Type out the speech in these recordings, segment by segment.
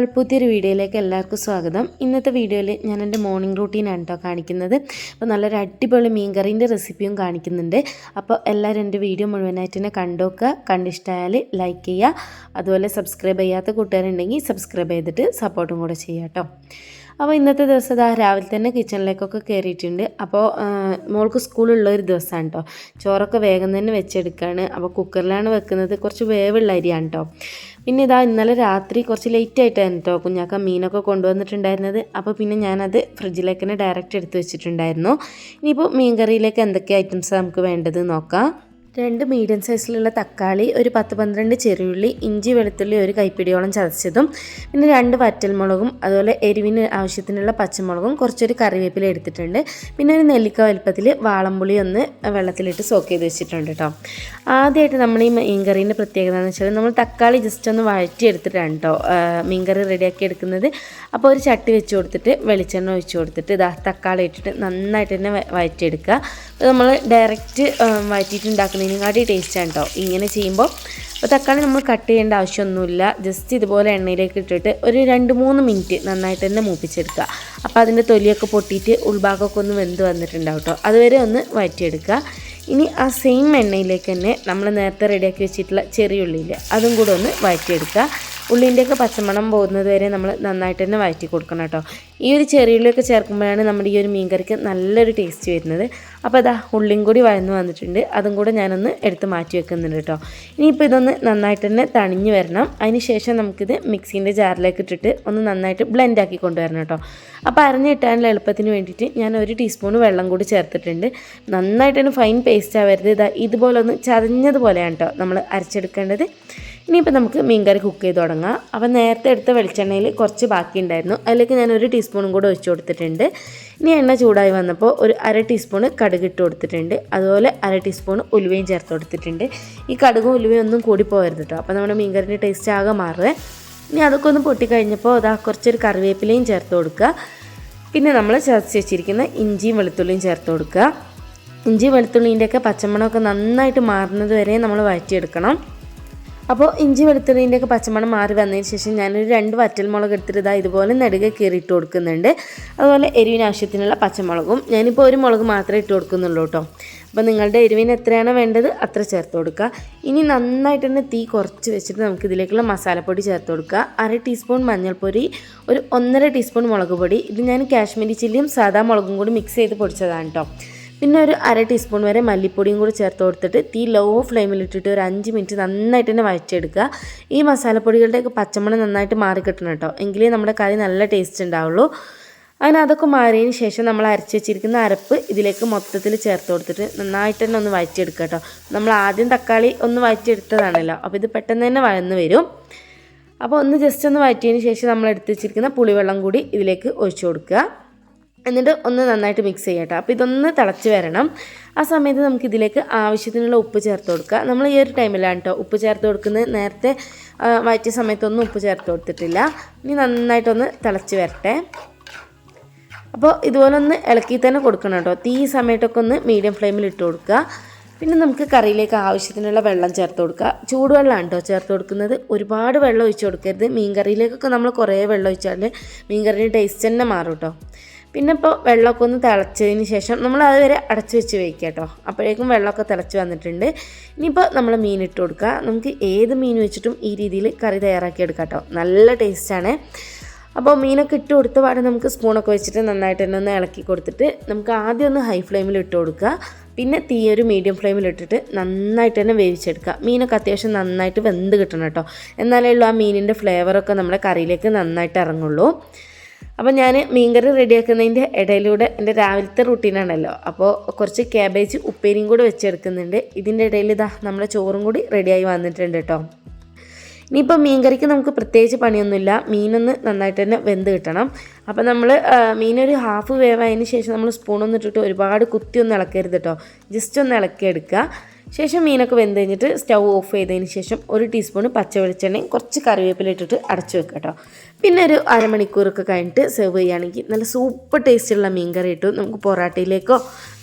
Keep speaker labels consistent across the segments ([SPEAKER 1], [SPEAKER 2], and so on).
[SPEAKER 1] All പുതിയൊരു വീഡിയോയിലേക്ക് എല്ലാവർക്കും സ്വാഗതം. ഇന്നത്തെ വീഡിയോയിൽ ഞാൻ എന്റെ മോർണിംഗ് റൂട്ടീനാണ് കേട്ടോ കാണിക്കുന്നത്. അപ്പോൾ നല്ലൊരു അടിപൊളി മീൻകറീന്റെ റെസിപ്പിയും കാണിക്കുന്നുണ്ട്. അപ്പോൾ എല്ലാവരും എന്റെ വീഡിയോ മുഴുവനായിട്ട് തന്നെ കണ്ടോക്കുക കണ്ടിഷ്ടമായാൽ ലൈക്ക് ചെയ്യുക. അതുപോലെ സബ്സ്ക്രൈബ് ചെയ്യാത്ത കൂട്ടുകാരുണ്ടെങ്കിൽ സബ്സ്ക്രൈബ് ചെയ്തിട്ട് സപ്പോർട്ടും കൂടെ ചെയ്യാം കേട്ടോ അപ്പോൾ ഇന്നത്തെ ദിവസം ഇതാ രാവിലെ തന്നെ കിച്ചണിലേക്കൊക്കെ കയറിയിട്ടുണ്ട് അപ്പോൾ മോൾക്ക് സ്കൂളുള്ള ഒരു ദിവസമാണ് കേട്ടോ ചോറൊക്കെ വേഗം തന്നെ വെച്ചെടുക്കുകയാണ് അപ്പോൾ കുക്കറിലാണ് വെക്കുന്നത്. കുറച്ച് വേവുള്ള അരിയാണ് കേട്ടോ പിന്നെ ഇതാ ഇന്നലെ രാത്രി കുറച്ച് ലേറ്റ് ആയിട്ടായിരുന്നു കേട്ടോ കുഞ്ഞാക്ക മീനൊക്കെ കൊണ്ടുവന്നിട്ടുണ്ടായിരുന്നത്. അപ്പോൾ പിന്നെ ഞാനത് ഫ്രിഡ്ജിലേക്ക് തന്നെ ഡയറക്റ്റ് എടുത്ത് വെച്ചിട്ടുണ്ടായിരുന്നു. ഇനിയിപ്പോൾ മീൻ കറിയിലേക്ക് എന്തൊക്കെ ഐറ്റംസ് നമുക്ക് വേണ്ടത് നോക്കാം. രണ്ട് മീഡിയം സൈസിലുള്ള തക്കാളി ഒരു പത്ത് പന്ത്രണ്ട് ചെറിയുള്ളി ഇഞ്ചി വെളുത്തുള്ളി ഒരു കൈപ്പിടിയോളം ചതച്ചതും പിന്നെ രണ്ട് വറ്റൽമുളകും അതുപോലെ എരിവിന് ആവശ്യത്തിനുള്ള പച്ചമുളകും കുറച്ചൊരു കറിവേപ്പില എടുത്തിട്ടുണ്ട്. പിന്നെ ഒരു നെല്ലിക്ക വലുപ്പത്തിൽ വാളംപുളി ഒന്ന് വെള്ളത്തിലിട്ട് സോക്ക് ചെയ്ത് വെച്ചിട്ടുണ്ട് കേട്ടോ ആദ്യമായിട്ട് നമ്മൾ ഈ മീൻകറീന്റെ പ്രത്യേകത എന്ന് വെച്ചാൽ നമ്മൾ തക്കാളി ജസ്റ്റ് ഒന്ന് വഴറ്റി എടുത്തിട്ടാണ് കേട്ടോ മീൻകറി റെഡിയാക്കി എടുക്കുന്നത്. അപ്പോൾ ഒരു ചട്ടി വെച്ച് കൊടുത്തിട്ട് വെളിച്ചെണ്ണ ഒഴിച്ച് കൊടുത്തിട്ട് ഇതാ തക്കാളി ഇട്ടിട്ട് നന്നായിട്ട് തന്നെ വഴറ്റിയെടുക്കുക. നമ്മൾ ഡയറക്റ്റ് വഴറ്റിയിട്ട് ഉണ്ടാക്കുന്നതിനെക്കാട്ടി ടേസ്റ്റാണ് കേട്ടോ ഇങ്ങനെ ചെയ്യുമ്പോൾ അപ്പോൾ തക്കാളി നമ്മൾ കട്ട് ചെയ്യേണ്ട ആവശ്യമൊന്നുമില്ല. ജസ്റ്റ് ഇതുപോലെ എണ്ണയിലേക്ക് ഇട്ടിട്ട് ഒരു രണ്ട് മൂന്ന് മിനിറ്റ് നന്നായിട്ട് തന്നെ മൂപ്പിച്ചെടുക്കുക. അപ്പോൾ അതിന്റെ തൊലിയൊക്കെ പൊട്ടിയിട്ട് ഉൾഭാഗമൊക്കെ ഒന്ന് വെന്ത് വന്നിട്ടുണ്ടാവും കേട്ടോ അതുവരെ ഒന്ന് വഴറ്റിയെടുക്കുക. ഇനി ആ സെയിം എണ്ണയിലേക്ക് തന്നെ നമ്മൾ നേരത്തെ റെഡിയാക്കി വെച്ചിട്ടുള്ള ചെറിയ ഉള്ളിയില്ലേ അതും കൂടെ ഒന്ന് വഴറ്റിയെടുക്കുക. ഉള്ളിന്റെയൊക്കെ പച്ചമണം പോകുന്നത് വരെ നമ്മൾ നന്നായിട്ട് തന്നെ വഴറ്റി കൊടുക്കണം കേട്ടോ. ഈ ഒരു ചെറിയുള്ളിയൊക്കെ ചേർക്കുമ്പോഴാണ് നമ്മുടെ ഈ ഒരു മീൻകറിക്ക് നല്ലൊരു ടേസ്റ്റ് വരുന്നത്. അപ്പോൾ അതാ ഉള്ളിയും കൂടി വഴന്നു വന്നിട്ടുണ്ട്. അതും കൂടെ ഞാനൊന്ന് എടുത്ത് മാറ്റി വെക്കുന്നുണ്ട് കേട്ടോ. ഇനിയിപ്പോൾ ഇതൊന്ന് നന്നായിട്ട് തന്നെ തണിഞ്ഞ് വരണം. അതിന് ശേഷം നമുക്കിത് മിക്സീന്റെ ജാറിലേക്ക് ഇട്ടിട്ട് ഒന്ന് നന്നായിട്ട് ബ്ലെൻഡ് ആക്കി കൊണ്ടുവരണം കേട്ടോ. അപ്പോൾ അരഞ്ഞ് കിട്ടാനുള്ള എളുപ്പത്തിന് വേണ്ടിയിട്ട് ഞാൻ ഒരു ടീസ്പൂൺ വെള്ളം കൂടി ചേർത്തിട്ടുണ്ട്. നന്നായിട്ടൊന്ന് ഫൈൻ പേസ്റ്റ് ആവരുത്. ഇതാ ഇതുപോലെ ഒന്ന് ചതഞ്ഞതുപോലെയാണ് കേട്ടോ നമ്മൾ അരച്ചെടുക്കേണ്ടത്. ഇനിയിപ്പോൾ നമുക്ക് മീൻകറി കുക്ക് ചെയ്ത് തുടങ്ങാം. അപ്പോൾ നേരത്തെ എടുത്ത വെളിച്ചെണ്ണയിൽ കുറച്ച് ബാക്കി ഉണ്ടായിരുന്നു അതിലേക്ക് ഞാൻ ഒരു ടീസ്പൂണും കൂടെ ഒഴിച്ചു കൊടുത്തിട്ടുണ്ട്. ഇനി എണ്ണ ചൂടായി വന്നപ്പോൾ ഒരു അര ടീസ്പൂൺ കടുക് ഇട്ട് കൊടുത്തിട്ടുണ്ട്. അതുപോലെ അര ടീസ്പൂൺ ഉലുവയും ചേർത്ത് കൊടുത്തിട്ടുണ്ട്. ഈ കടുകും ഉലുവയും ഒന്നും കൂടി പോകരുത് കേട്ടോ അപ്പോൾ നമ്മുടെ മീൻകറിന്റെ ടേസ്റ്റ് ആകെ മാറുക ഇനി അതൊക്കെ ഒന്ന് പൊട്ടിക്കഴിഞ്ഞപ്പോൾ അതാ കുറച്ചൊരു കറിവേപ്പിലയും ചേർത്ത് കൊടുക്കുക. പിന്നെ നമ്മൾ ചതച്ച് വെച്ചിരിക്കുന്ന ഇഞ്ചിയും വെളുത്തുള്ളിയും ചേർത്ത് കൊടുക്കുക. ഇഞ്ചി വെളുത്തുള്ളിന്റെയൊക്കെ പച്ചമണമൊക്കെ നന്നായിട്ട് മാറുന്നത് വരെ നമ്മൾ വഴറ്റിയെടുക്കണം. അപ്പോൾ ഇഞ്ചി വെളുത്തുള്ളിന്റെയൊക്കെ പച്ചമണം മാറി വന്നതിന് ശേഷം ഞാനൊരു രണ്ട് വറ്റൽമുളക് എടുത്തിട്ട് ഇതാ ഇതുപോലെ നെടുകെ ഇട്ട് കൊടുക്കുന്നുണ്ട്. അതുപോലെ എരിവിന് ആവശ്യത്തിനുള്ള പച്ചമുളകും ഞാനിപ്പോൾ ഒരു മുളക് മാത്രമേ ഇട്ട് കൊടുക്കുന്നുള്ളൂ കേട്ടോ. അപ്പോൾ നിങ്ങളുടെ എരിവിന് എത്രയാണോ വേണ്ടത് അത്ര ചേർത്ത് കൊടുക്കുക. ഇനി നന്നായിട്ട് തന്നെ തീ കുറച്ച് വെച്ചിട്ട് നമുക്ക് ഇതിലേക്കുള്ള മസാലപ്പൊടി ചേർത്ത് കൊടുക്കുക. അര ടീസ്പൂൺ മഞ്ഞൾപ്പൊടി ഒരു ഒന്നര ടീസ്പൂൺ മുളക് പൊടി. ഇത് ഞാൻ കാശ്മീരി ചില്ലിയും സാധാ മുളകും കൂടി മിക്സ് ചെയ്ത് പൊടിച്ചതാണ് കേട്ടോ. പിന്നെ ഒരു അര ടീസ്പൂൺ വരെ മല്ലിപ്പൊടിയും കൂടി ചേർത്ത് കൊടുത്തിട്ട് തീ ലോ ഫ്ലെയിമിൽ ഇട്ടിട്ട് ഒരു അഞ്ച് മിനിറ്റ് നന്നായിട്ട് തന്നെ വഴച്ചെടുക്കുക ഈ മസാലപ്പൊടികളുടെയൊക്കെ പച്ചമണം നന്നായിട്ട് മാറി കിട്ടണം കേട്ടോ. എങ്കിലേ നമ്മുടെ കറി നല്ല ടേസ്റ്റ് ഉണ്ടാവുള്ളൂ. അങ്ങനെ അതൊക്കെ മാറിയതിന് ശേഷം നമ്മൾ അരച്ച് വെച്ചിരിക്കുന്ന അരപ്പ് ഇതിലേക്ക് മൊത്തത്തിൽ ചേർത്ത് കൊടുത്തിട്ട് നന്നായിട്ട് തന്നെ ഒന്ന് വഴറ്റിയെടുക്കുക കേട്ടോ. നമ്മൾ ആദ്യം തക്കാളി ഒന്ന് വഴറ്റിയെടുത്തതാണല്ലോ. അപ്പോൾ ഇത് പെട്ടെന്ന് തന്നെ വഴന്ന് വരും. അപ്പോൾ ഒന്ന് ജസ്റ്റ് ഒന്ന് വഴറ്റിയതിന് ശേഷം നമ്മൾ എടുത്ത് വെച്ചിരിക്കുന്ന പുളിവെള്ളം കൂടി ഇതിലേക്ക് ഒഴിച്ചു കൊടുക്കുക. എന്നിട്ട് ഒന്ന് നന്നായിട്ട് മിക്സ് ചെയ്യട്ടെ. അപ്പോൾ ഇതൊന്ന് തിളച്ച് വരണം. ആ സമയത്ത് നമുക്ക് ഇതിലേക്ക് ആവശ്യത്തിനുള്ള ഉപ്പ് ചേർത്ത് കൊടുക്കുക. നമ്മൾ ഈ ഒരു ടൈമിലാണ് കേട്ടോ ഉപ്പ് ചേർത്ത് കൊടുക്കുന്നത്. നേരത്തെ വയറ്റിയ സമയത്തൊന്നും ഉപ്പ് ചേർത്ത് കൊടുത്തിട്ടില്ല. ഇനി നന്നായിട്ടൊന്ന് തിളച്ച് വരട്ടെ. അപ്പോൾ ഇതുപോലെ ഒന്ന് ഇളക്കി തന്നെ കൊടുക്കണം കേട്ടോ തീ സമയത്തൊക്കെ ഒന്ന് മീഡിയം ഫ്ലെയിമിൽ ഇട്ട് കൊടുക്കുക. പിന്നെ നമുക്ക് കറിയിലേക്ക് ആവശ്യത്തിനുള്ള വെള്ളം ചേർത്ത് കൊടുക്കുക. ചൂടുവെള്ളമാണ് കേട്ടോ ചേർത്ത് കൊടുക്കുന്നത്. ഒരുപാട് വെള്ളം ഒഴിച്ച് കൊടുക്കരുത്. മീൻ കറിയിലേക്കൊക്കെ നമ്മൾ കുറേ വെള്ളം ഒഴിച്ചാൽ മീൻ കറിയുടെ ടേസ്റ്റ് തന്നെ മാറും കേട്ടോ പിന്നെ ഇപ്പോൾ വെള്ളമൊക്കെ ഒന്ന് തിളച്ചതിന് ശേഷം നമ്മൾ അതുവരെ അടച്ചു വെച്ച് വയ്ക്കുക കേട്ടോ. അപ്പോഴേക്കും വെള്ളമൊക്കെ തിളച്ച് വന്നിട്ടുണ്ട്. ഇനിയിപ്പോൾ നമ്മൾ മീൻ ഇട്ട് കൊടുക്കുക. നമുക്ക് ഏത് മീൻ വെച്ചിട്ടും ഈ രീതിയിൽ കറി തയ്യാറാക്കി എടുക്കാം കേട്ടോ. നല്ല ടേസ്റ്റാണ് അപ്പോൾ മീനൊക്കെ ഇട്ട് കൊടുത്ത പാടെ നമുക്ക് സ്പൂണൊക്കെ വെച്ചിട്ട് നന്നായിട്ട് തന്നെ ഒന്ന് ഇളക്കി കൊടുത്തിട്ട് നമുക്ക് ആദ്യം ഒന്ന് ഹൈ ഫ്ലെയിമിൽ ഇട്ട് കൊടുക്കുക. പിന്നെ തീ ഒരു മീഡിയം ഫ്ലെയിമിൽ ഇട്ടിട്ട് നന്നായിട്ട് തന്നെ വേവിച്ചെടുക്കുക. മീനൊക്കെ അത്യാവശ്യം നന്നായിട്ട് വെന്ത് കിട്ടണം കേട്ടോ. എന്നാലേ ഉള്ളൂ ആ മീനിന്റെ ഫ്ലേവറൊക്കെ നമ്മുടെ കറിയിലേക്ക് നന്നായിട്ട് ഇറങ്ങുള്ളൂ. അപ്പോൾ ഞാൻ മീൻകറി റെഡിയാക്കുന്നതിന്റെ ഇടയിലൂടെ എന്റെ രാവിലത്തെ റുട്ടീനാണല്ലോ അപ്പോൾ കുറച്ച് ക്യാബേജ് ഉപ്പേരിയും കൂടി വെച്ചെടുക്കുന്നുണ്ട്. ഇതിന്റെ ഇടയിൽ ഇതാ നമ്മുടെ ചോറും കൂടി റെഡിയായി വന്നിട്ടുണ്ട് കേട്ടോ ഇനിയിപ്പോൾ മീൻകറിക്ക് നമുക്ക് പ്രത്യേകിച്ച് പണിയൊന്നുമില്ല. മീനൊന്ന് നന്നായിട്ട് തന്നെ വെന്ത് കിട്ടണം. അപ്പോൾ നമ്മൾ മീനൊരു ഹാഫ് വേവായതിന് ശേഷം നമ്മൾ സ്പൂണൊന്നും ഇട്ടിട്ട് ഒരുപാട് കുത്തി ഒന്ന് ഇളക്കരുത് കേട്ടോ ജസ്റ്റ് ഒന്ന് ഇളക്കിയെടുക്കുക. ശേഷം മീനൊക്കെ വെന്ത് കഴിഞ്ഞിട്ട് സ്റ്റൗ ഓഫ് ചെയ്തതിന് ശേഷം ഒരു ടീസ്പൂൺ പച്ച വെളിച്ചെണ്ണയും കുറച്ച് കറിവേപ്പില ഇട്ടിട്ട് അടച്ചു വെക്കുക കേട്ടോ. പിന്നെ ഒരു അരമണിക്കൂറൊക്കെ കഴിഞ്ഞിട്ട് സെർവ് ചെയ്യുകയാണെങ്കിൽ നല്ല സൂപ്പർ ടേസ്റ്റുള്ള മീൻ കറി ഇട്ടു നമുക്ക് പൊറാട്ടയിലേക്കോ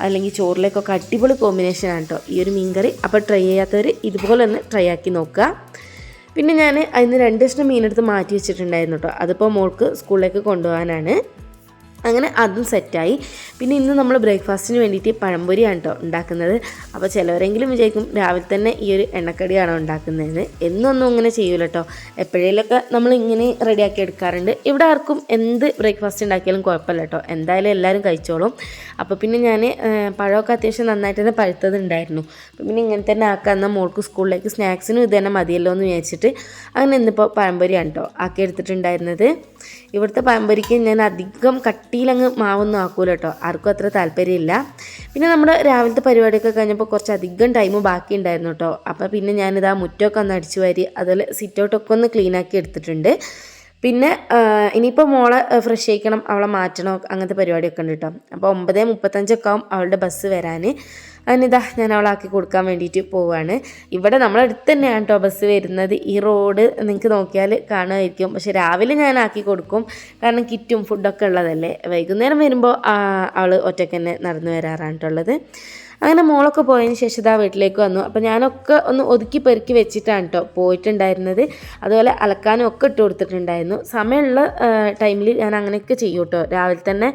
[SPEAKER 1] അല്ലെങ്കിൽ ചോറിലേക്കോ ഒക്കെ അടിപൊളി കോമ്പിനേഷനാണ് കേട്ടോ ഈ ഒരു മീൻ കറി അപ്പോൾ ട്രൈ ചെയ്യാത്തവർ ഇതുപോലെ ഒന്ന് ട്രൈ ആക്കി നോക്കുക. പിന്നെ ഞാൻ അതിന് രണ്ട് കഷ്ണം മീനെടുത്ത് മാറ്റി വെച്ചിട്ടുണ്ടായിരുന്നു കേട്ടോ. അതിപ്പോൾ മോൾക്ക് സ്കൂളിലേക്ക് കൊണ്ടുപോകാനാണ്. അങ്ങനെ അതും സെറ്റായി. പിന്നെ ഇന്ന് നമ്മൾ ബ്രേക്ക്ഫാസ്റ്റിന് വേണ്ടിയിട്ട് പഴംപൊരിയാണ് കേട്ടോ ഉണ്ടാക്കുന്നത്. അപ്പോൾ ചിലവരെങ്കിലും വിചാരിക്കും രാവിലെ തന്നെ ഈ ഒരു എണ്ണക്കടിയാണോ ഉണ്ടാക്കുന്നതെന്ന്. എന്നൊന്നും അങ്ങനെ ചെയ്യൂല കേട്ടോ എപ്പോഴേലൊക്കെ നമ്മൾ ഇങ്ങനെ റെഡിയാക്കി എടുക്കാറുണ്ട്. ഇവിടെ ആർക്കും എന്ത് ബ്രേക്ക്ഫാസ്റ്റ് ഉണ്ടാക്കിയാലും കുഴപ്പമില്ല കേട്ടോ എന്തായാലും എല്ലാവരും കഴിച്ചോളും. അപ്പോൾ പിന്നെ ഞാൻ പഴമൊക്കെ അത്യാവശ്യം നന്നായിട്ട് തന്നെ പഴുത്തത് ഉണ്ടായിരുന്നു അപ്പോൾ പിന്നെ ഇങ്ങനെ തന്നെ ആക്കാമെന്നാൽ മോൾക്ക് സ്കൂളിലേക്ക് സ്നാക്സിനും ഇത് തന്നെ മതിയല്ലോ എന്ന് വിചാരിച്ചിട്ട് അങ്ങനെ ഇന്നിപ്പോൾ പഴംപൊരിയാണ് കേട്ടോ ആക്കി എടുത്തിട്ടുണ്ടായിരുന്നത് ഇവിടുത്തെ പഴംപൊരിക്ക് ഞാൻ അധികം കട്ടിയിലങ്ങ് മാവൊന്നും ആക്കൂല കേട്ടോ. ആർക്കും അത്ര താല്പര്യമില്ല. പിന്നെ നമ്മുടെ രാവിലത്തെ പരിപാടിയൊക്കെ കഴിഞ്ഞപ്പോൾ കുറച്ച് അധികം ടൈം ബാക്കി ഉണ്ടായിരുന്നു കേട്ടോ. അപ്പോൾ പിന്നെ ഞാനിതാ മുറ്റമൊക്കെ ഒന്ന് അടിച്ചു വാരി അതുപോലെ സിറ്റൗട്ടൊക്കെ ഒന്ന് ക്ലീൻ ആക്കി എടുത്തിട്ടുണ്ട്. പിന്നെ ആ, ഇനിയിപ്പോൾ മോളെ ഫ്രഷ് ചെയ്യിക്കണം അവളെ മാറ്റണം അങ്ങനത്തെ പരിപാടിയൊക്കെ ഉണ്ട് കേട്ടോ. അപ്പോൾ ഒമ്പതേ മുപ്പത്തഞ്ചൊക്കെ ആവും അവളുടെ ബസ് വരാൻ അതിനിതാ ഞാൻ അവളാക്കി കൊടുക്കാൻ വേണ്ടിയിട്ട് പോവുകയാണ് ഇവിടെ നമ്മളെ അടുത്ത് തന്നെയാണ് കേട്ടോ ബസ് വരുന്നത്. ഈ റോഡ് നിങ്ങൾക്ക് നോക്കിയാൽ കാണുമായിരിക്കും. പക്ഷേ രാവിലെ ഞാൻ ആക്കി കൊടുക്കും. കാരണം കിറ്റും ഫുഡൊക്കെ ഉള്ളതല്ലേ. വൈകുന്നേരം വരുമ്പോൾ അവൾ ഒറ്റയ്ക്ക് തന്നെ നടന്നു വരാറാണ് കേട്ടോ ഉള്ളത്. അങ്ങനെ മോളൊക്കെ പോയതിന് ശേഷം ഇതാ വീട്ടിലേക്ക് വന്നു. അപ്പോൾ ഞാനൊക്കെ ഒന്ന് ഒതുക്കി പെറുക്കി വെച്ചിട്ടാണ് കേട്ടോ പോയിട്ടുണ്ടായിരുന്നത്. അതുപോലെ അലക്കാനും ഒക്കെ ഇട്ട് കൊടുത്തിട്ടുണ്ടായിരുന്നു. സമയമുള്ള ടൈമിൽ ഞാൻ അങ്ങനെയൊക്കെ ചെയ്യും കേട്ടോ രാവിലെ തന്നെ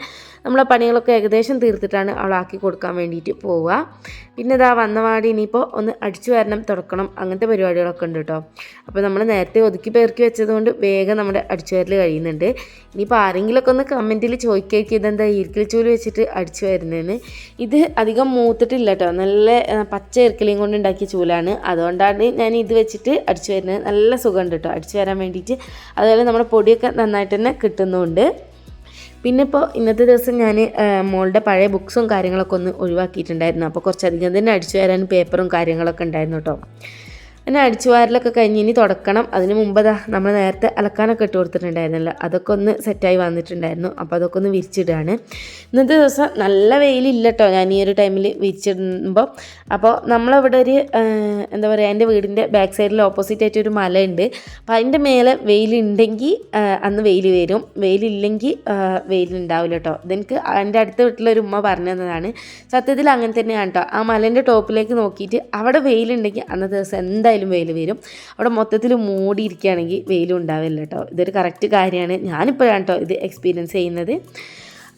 [SPEAKER 1] നമ്മളെ പണികളൊക്കെ ഏകദേശം തീർത്തിട്ടാണ് അവളാക്കി കൊടുക്കാൻ വേണ്ടിയിട്ട് പോവുക പിന്നെ ഇതാ വന്നപാടി ഇനിയിപ്പോൾ ഒന്ന് അടിച്ചു വരണം തുടക്കണം അങ്ങനത്തെ പരിപാടികളൊക്കെ ഉണ്ട് കേട്ടോ അപ്പോൾ നമ്മൾ നേരത്തെ ഒതുക്കി പെറുക്കി വെച്ചതുകൊണ്ട് വേഗം നമ്മുടെ അടിച്ചു വരൽ കഴിയുന്നുണ്ട്. ഇനിയിപ്പോൾ ആരെങ്കിലുമൊക്കെ ഒന്ന് കമന്റിൽ ചോദിക്കുകയായിരിക്കും ഇതെന്താ ഈർക്കിൽ ചൂൽ വെച്ചിട്ട് അടിച്ചു വരുന്നതെന്ന് ഇത് അധികം മൂത്തിട്ടില്ല കേട്ടോ നല്ല പച്ച ഇറക്കലിയും കൊണ്ട് ഉണ്ടാക്കിയ ചൂലാണ്. അതുകൊണ്ടാണ് ഞാൻ ഇത് വെച്ചിട്ട് അടിച്ചു വരുന്നത്. നല്ല സുഖമുണ്ട് കേട്ടോ അടിച്ചു വരാൻ വേണ്ടിയിട്ട്. അതുപോലെ നമ്മുടെ പൊടിയൊക്കെ നന്നായിട്ട് തന്നെ കിട്ടുന്നുമുണ്ട് പിന്നെ ഇപ്പോൾ ഇന്നത്തെ ദിവസം ഞാൻ മോളുടെ പഴയ ബുക്സും കാര്യങ്ങളൊക്കെ ഒന്ന് ഒഴിവാക്കിയിട്ടുണ്ടായിരുന്നു. അപ്പോൾ കുറച്ചധികം തന്നെ അടിച്ചു വരാൻ പേപ്പറും കാര്യങ്ങളൊക്കെ ഉണ്ടായിരുന്നു കേട്ടോ പിന്നെ അടിച്ചു വാരലൊക്കെ കഴിഞ്ഞ് ഇനി തുടക്കണം. അതിന് മുമ്പതാ നമ്മൾ നേരത്തെ അലക്കാനൊക്കെ ഇട്ട് കൊടുത്തിട്ടുണ്ടായിരുന്നല്ലോ. അതൊക്കെ ഒന്ന് സെറ്റായി വന്നിട്ടുണ്ടായിരുന്നു. അപ്പോൾ അതൊക്കെ ഒന്ന് വിരിച്ചിടുകയാണ് ഇന്നത്തെ ദിവസം നല്ല വെയിലില്ല കേട്ടോ ഞാൻ ഈ ഒരു ടൈമിൽ വിരിച്ചിടുമ്പോൾ അപ്പോൾ നമ്മളവിടെ ഒരു എന്താ പറയുക എന്റെ വീടിന്റെ ബാക്ക് സൈഡിൽ ഓപ്പോസിറ്റ് ആയിട്ട് ഒരു മലയുണ്ട്. അപ്പോൾ അതിന്റെ മേലെ വെയിലുണ്ടെങ്കിൽ അന്ന് വെയിൽ വരും. വെയിലില്ലെങ്കിൽ വെയിലുണ്ടാവില്ല കേട്ടോ ഇതെനിക്ക് എന്റെ അടുത്ത വീട്ടിലൊരു ഉമ്മ പറഞ്ഞു തന്നതാണ്. സത്യത്തിൽ അങ്ങനെ തന്നെയാണ് കേട്ടോ ആ മലേന്റെ ടോപ്പിലേക്ക് നോക്കിയിട്ട് അവിടെ വെയിലുണ്ടെങ്കിൽ അന്നത്തെ ദിവസം എന്തായാലും വെയിൽ വരും. അവിടെ മൊത്തത്തിൽ മൂടിയിരിക്കുകയാണെങ്കിൽ വെയിലും ഉണ്ടാവില്ല കേട്ടോ. ഇതൊരു കറക്റ്റ് കാര്യമാണ്. ഞാനിപ്പോഴാണ് കേട്ടോ ഇത് എക്സ്പീരിയൻസ് ചെയ്യുന്നത്.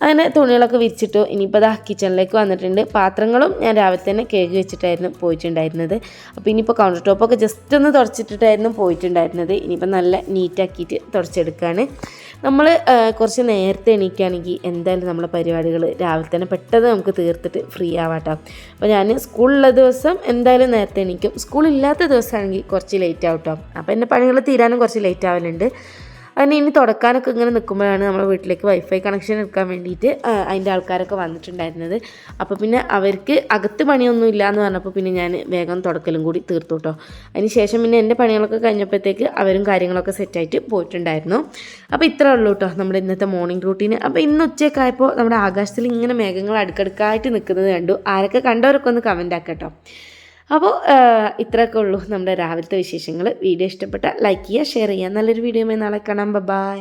[SPEAKER 1] അങ്ങനെ തുണികളൊക്കെ വിരിച്ചിട്ടു ഇനിയിപ്പോൾ ദാ കിച്ചണിലേക്ക് വന്നിട്ടുണ്ട്. പാത്രങ്ങളും ഞാൻ രാവിലെ തന്നെ കേക്ക് വെച്ചിട്ടായിരുന്നു പോയിട്ടുണ്ടായിരുന്നത്. അപ്പോൾ ഇനിയിപ്പോൾ കൗണ്ടർ ടോപ്പൊക്കെ ജസ്റ്റ് ഒന്ന് തുടച്ചിട്ടിട്ടായിരുന്നു പോയിട്ടുണ്ടായിരുന്നത്. ഇനിയിപ്പോൾ നല്ല നീറ്റാക്കിയിട്ട് തുടച്ചെടുക്കുകയാണ് നമ്മൾ കുറച്ച് നേരത്തെ എണീക്കുകയാണെങ്കിൽ എന്തായാലും നമ്മളെ പരിപാടികൾ രാവിലെ തന്നെ പെട്ടെന്ന് നമുക്ക് തീർത്തിട്ട് ഫ്രീ ആവാട്ടോ. അപ്പോൾ ഞാൻ സ്കൂളുള്ള ദിവസം എന്തായാലും നേരത്തെ എണീക്കും. സ്കൂളില്ലാത്ത ദിവസമാണെങ്കിൽ കുറച്ച് ലേറ്റ് ആവട്ടോ അപ്പോൾ എന്റെ പണികൾ തീരാനും കുറച്ച് ലേറ്റ് ആവലുണ്ട്. അതിന് ഇനി തുടക്കാനൊക്കെ ഇങ്ങനെ നിൽക്കുമ്പോഴാണ് നമ്മുടെ വീട്ടിലേക്ക് വൈഫൈ കണക്ഷൻ എടുക്കാൻ വേണ്ടിയിട്ട് അതിന്റെ ആൾക്കാരൊക്കെ വന്നിട്ടുണ്ടായിരുന്നത്. അപ്പോൾ പിന്നെ അവർക്ക് അകത്ത് പണിയൊന്നും ഇല്ല എന്ന് പറഞ്ഞപ്പോൾ പിന്നെ ഞാൻ വേഗം തുടക്കലും കൂടി തീർത്തു കേട്ടോ അതിന് ശേഷം പിന്നെ എന്റെ പണികളൊക്കെ കഴിഞ്ഞപ്പോഴത്തേക്ക് അവരും കാര്യങ്ങളൊക്കെ സെറ്റായിട്ട് പോയിട്ടുണ്ടായിരുന്നു. അപ്പോൾ ഇത്രേ ഉള്ളൂ കേട്ടോ നമ്മുടെ ഇന്നത്തെ മോർണിംഗ് റൂട്ടീന് അപ്പോൾ ഇന്ന് ഉച്ചയ്ക്കായപ്പോൾ നമ്മുടെ ആകാശത്തിൽ ഇങ്ങനെ മേഘങ്ങൾ അടുക്കടുക്കായിട്ട് നിൽക്കുന്നത് കണ്ടു. ആരൊക്കെ കണ്ടവരൊക്കെ ഒന്ന് കമന്റ് ആക്കട്ടോ അപ്പോൾ ഇത്രയൊക്കെ ഉള്ളൂ നമ്മുടെ രാവിലത്തെ വിശേഷങ്ങൾ. വീഡിയോ ഇഷ്ടപ്പെട്ട ലൈക്ക് ചെയ്യുക ഷെയർ ചെയ്യുക. നല്ലൊരു വീഡിയോ നാളെ കാണാം. ബൈ